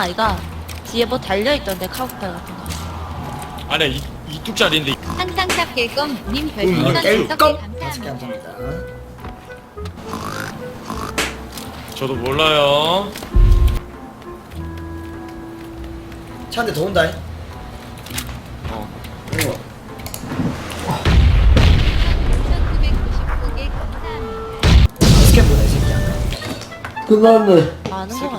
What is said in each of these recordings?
아이가 뒤에 뭐 달려있던데 카우팔 같은 거 아니야 이, 이 뚝짜리인데 항상 샵길검 님 음, 별풍선 깰 다섯 껌! 개 다섯 개 감사합니다. 감사합니다. 저도 몰라요 차 한 대 더 온다. 잉? 어 우와. 1999개 감사합니다. 스캔 보다 이 새끼야. 끝났네. 많은 거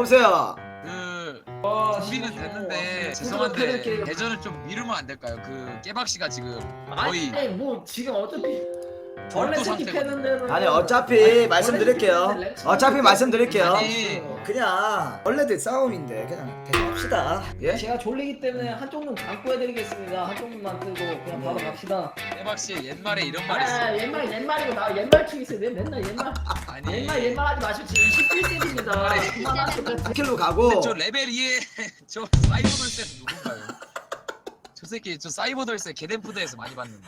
여보세요. 그 아, 준비는 됐는데 죄송한데 대전을 좀 미루면 안 될까요? 그 깨박 씨가 지금 거의 아니 뭐 지금 어차피 원래 새끼. 패는 데는 아니 어차피 말씀드릴게요. 어차피 말씀드릴게요. 아니 그냥 원래들 싸움인데 그냥 대답합시다. 예? 제가 졸리기 때문에 한쪽 눈 감고 해드리겠습니다. 한쪽 눈만 뜨고 그냥 바로 갑시다. 깨박 씨 옛말에 이런 말 아, 있어. 옛말 옛말이고 나 옛말 치고 있어요. 왜 맨날 옛말 아니 옛말 옛말 하지 마시고 지금 21세입니다. 그만하세요. 킬로 가고 저 레벨 2에 저 사이버 돌쇠는 누군가요? 저 새끼 저 사이버 돌쇠 개덴푸드에서 많이 봤는데.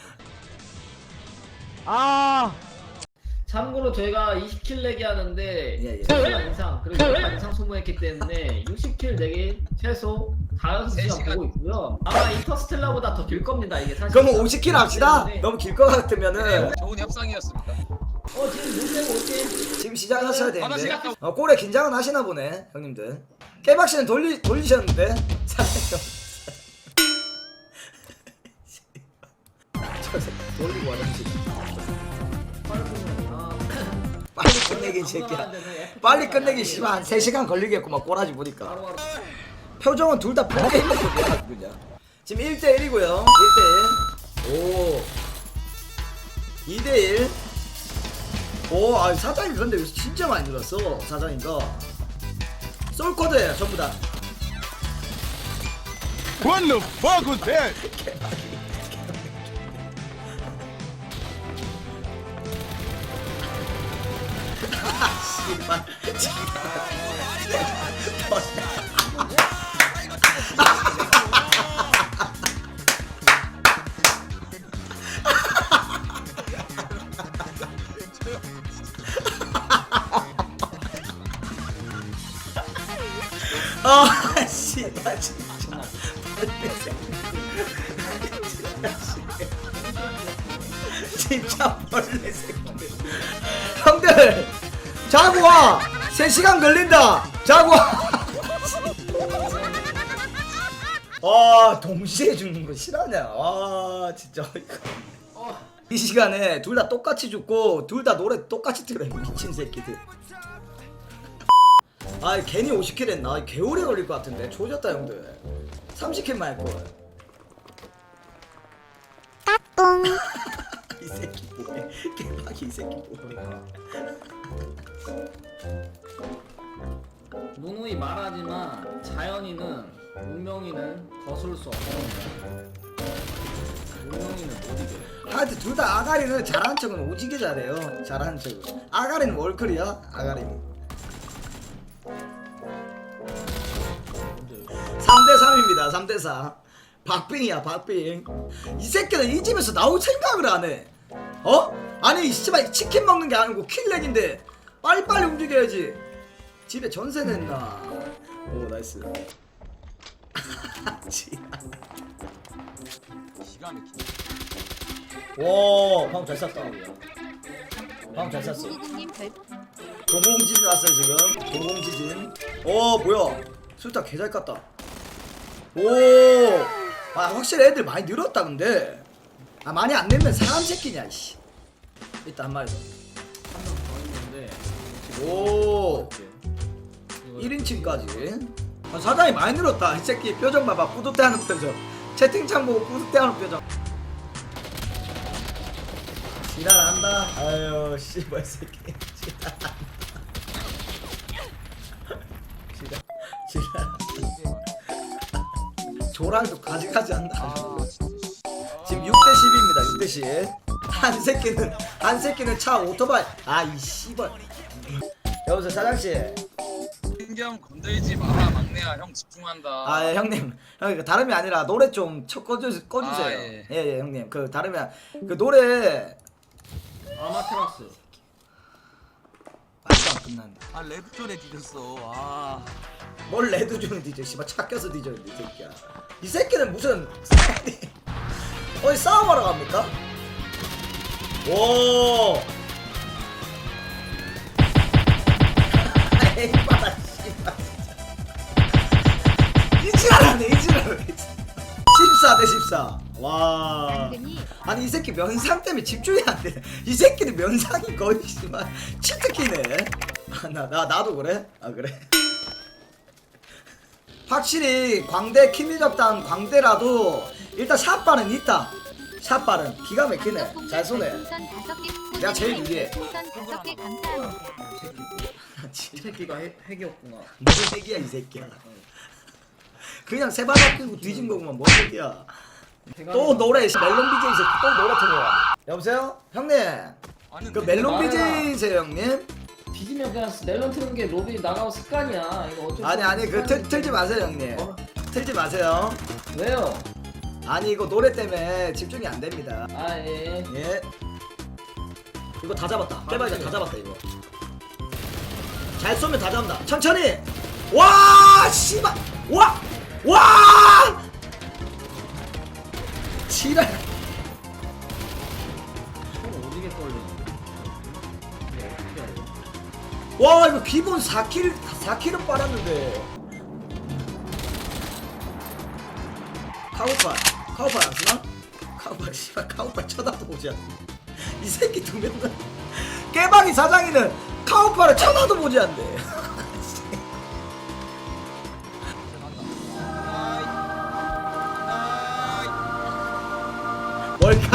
참고로 저희가 20킬 내기 하는데 예, 예. 2시간 이상 그리고 2시간 이상 소모했기 때문에 60킬 내기 최소 5시간 시간. 보고 있고요. 아마 인터스텔라보다 더 길 겁니다 이게 사실. 그러면 50킬 합시다. 네. 너무 길 것 같으면은 네, 좋은 협상이었습니다. 어 지금 눈대고 올게. 지금 시작하셔야 되는데. 어, 꼴에 긴장은 하시나 보네, 형님들. 깨박 씨는 돌리 돌리셨는데. 저 새끼 돌리고 화장실. 빨리 끝내긴 새끼야. 빨리 끝내기 씨발 한 3시간 걸리겠구만 꼬라지 보니까. 표정은 둘다 보게 있는 거야 그냥. 지금 1대 1이고요. 1대 1. 오. 2대 1. 오, 아 사장이 그런데 여기서 진짜 많이 늘었어 사장이가. 솔코드예요 전부 다. What the fuck was that? 아, 씨발 진짜. 진짜 벌레 새끼. 형들 자고 와. 3시간 걸린다. 자고 와. 아, 동시에 죽는 거 싫어하냐. 아, 진짜. 이 시간에 둘 다 똑같이 죽고 둘 다 노래 똑같이 틀어 미친 새끼들. 아 괜히 50킬 했나? 개오래 걸릴 것 같은데 조졌다 형들 30킬만 할걸 따뚱 이 새끼 뭐해 개박이 이 새끼 뭐해 누누이 말하지만 자연이는 운명이는 거슬 수 없는 운명이는 못 이겨. 하여튼 둘 다 아가리는 잘하는 척은 오지게 잘해요. 잘하는 척은. 아가리는 월클이야? 아가리는 3대 3입니다. 3대 4 박빙이야 박빙. 이 새끼는 이 집에서 나올 생각을 안 해. 어? 아니 이 씨발 치킨 먹는 게 아니고 킬렉인데 빨리빨리 움직여야지. 집에 전세 냈나. 오 나이스. 기가 막히네. 와 방금 잘 쐈다. 방금 잘 쐈어. 님별 도공지진 왔어요 지금. 도공지진. 어 뭐야? 술타 개잘 깠다. 오아 확실히 애들 많이 늘었다 근데. 아 많이 안 늘면 사람 새끼냐 이씨. 일단 한 마리 더 오. 1인칭까지. 아, 사장이 많이 늘었다. 이 새끼 표정 봐봐. 뿌듯해하는 표정. 채팅창 보고 뿌듯해하는 표정. 지랄한다. 아유 씨발 새끼. 지랄한다 지랄. 지랄 조랑도 가지가지 한다 아. 지금 6대 10입니다. 6대 10 한 새끼는 한 새끼는 차 오토바이. 아 이 씨발 여보세요 사장씨 신경 건들지 마라 막내야 형 집중한다. 아 예, 형님 형님 그 다름이 아니라 노래 좀 쳐, 꺼주, 꺼주세요 아, 예. 예 예 형님 그 다름이 아니- 그 노래 아마테라스. 안 끝났네 아 랩존에 뒤졌어. 아. 뭘 레드존에 뒤져 씨발 차 껴서 뒤졌는데 이 새끼야 이 새끼는 무슨 어디 싸움하러 갑니까? 오 14대 14. 와. 아니 이 새끼 면상 때문에 집중이 안 돼. 이 새끼는 면상이 거의 씨발 치트키네. 아, 나, 나 나도 그래? 아 그래? 확실히 광대 키미접단 광대라도 일단 샷발은 있다. 샷발은 기가 막히네. 잘 쏘네. 내가 제일 개 감사합니다. 이 새끼가 핵, 핵이었구나. 뭔 얘기야 이 새끼야. 그냥 세발 바뀌고 뒤진 거구만 뭔 얘기야. 또 노래 씨, 멜론 BJ 새끼 또 노래 틀어와. 여보세요? 형님. 아니 그 멜론 BJ세요 형님? 뒤지면 그냥 멜론 트는 게 로비 나가고 습관이야. 이거 어쩔 수 아니 아니 그 틀. 틀지 마세요 형님. 어? 틀지 마세요. 왜요? 아니 이거 노래 때문에 집중이 안 됩니다. 아 예. 예. 이거 다 잡았다. 깨발자 다 잡았다 이거. 잘 쏘면 다 잡는다. 천천히. 와 씨발. 와. 와. 지랄. 총 오지게 떨리는데. 이거 어떻게 알지? 와 이거 기본 4킬 4킬은 빨았는데. 카우팔 카우팔 안 쓰나? 카우팔 씨발 카우팔 쳐다도 보지 않네. 이 새끼 두 명은 깨방이 사장이는 카우팔을 쳐다도 보지 않네.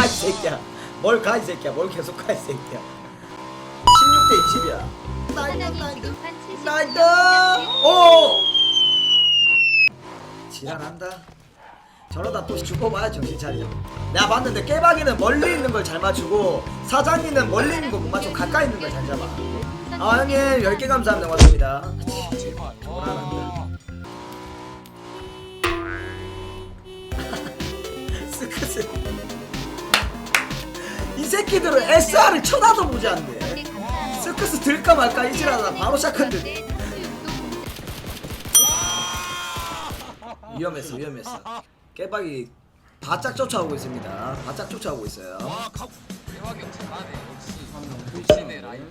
이 새끼야. 뭘 가 이 새끼야. 뭘 계속 가 이 새끼야. 16대 20이야. 사장이 지금 판 70. 나이스! 오! 지랄한다. 저러다 또 죽어봐야 정신 차리자. 내가 봤는데 깨박이는 멀리 있는 걸 잘 맞추고 사장이는 멀리 있는 거 못 맞추고 가까이 있는 걸 잘 잡아. 아 형님 10개 감사합니다. 고맙습니다. 와 제발. 와. 스크스. 이 새끼들은 SR을 쳐다도 보지 않네. 스크스 들까 말까 이지라다 바로 시작한대. 위험했어 위험했어. 깨박이 바짝 쫓아오고 있습니다. 바짝 쫓아오고 있어요. 와 카. 대박이 형 잘하네. 역시. 역시네 라이브.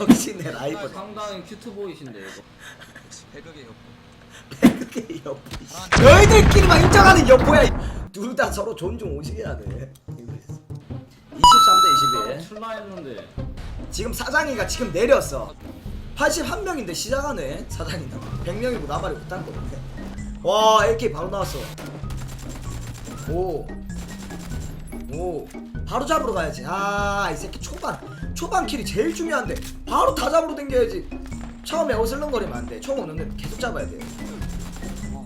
역시 내 라이벌. 상당히 큐트 보이신데 이거. 역시 배극의 역. 배그의 여포. 너희들끼리만 인정하는 여포야. 둘 다 서로 존중 오지게 하네. 23대 21. 출라 했는데. 지금 사장이가 지금 내렸어. 81명인데 시작하네. 사장이가 100명이고 나발이 못한 거네. 와, AK 바로 나왔어. 오. 오. 바로 잡으러 가야지. 아, 이 새끼 초반. 초반 킬이 제일 중요한데. 바로 다 잡으러 당겨야지. 처음에 어슬렁거리면 안 돼. 총 오는데 계속 잡아야 돼. 와.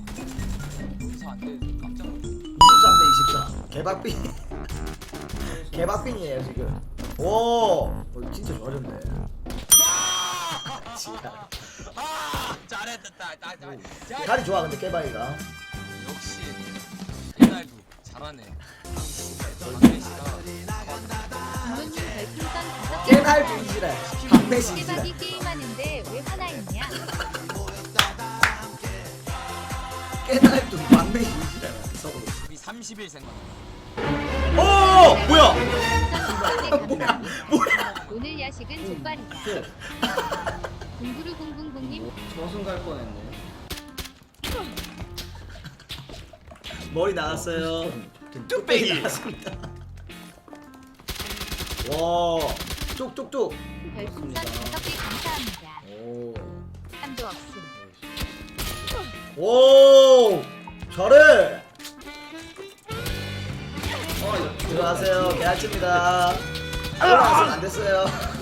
여기서 안 돼. 깜짝 놀랐어. 23대 24. 개박빙. 개박빙이에요, 지금. 오. 어, 진짜 좋아졌네. 지랄. 아 잘했다. 나, 나, 나, 다리 좋아, 근데 깨박이가. 역시 옛날도 잘하네. 부모님 별풍선 다섯 개. 깨날 분지랄. 박매시 지랄. 깨박이 게임하는데 왜 화나 있냐? 깨날 분 박매시 지랄. 우리 30일 생각. 오! 뭐야? 뭐야? 뭐야? 오늘 야식은 족발이다. 공구루 공공공님 저승 갈 뻔했네. 머리 나왔어요. 뚝배기 나왔습니다. 와. 쪽쪽쪽. 별풍선 다섯 개 감사합니다. 오. 한도 없음. 오. 잘해. 들어가세요. 개아치입니다. 들어가세요. 안 됐어요.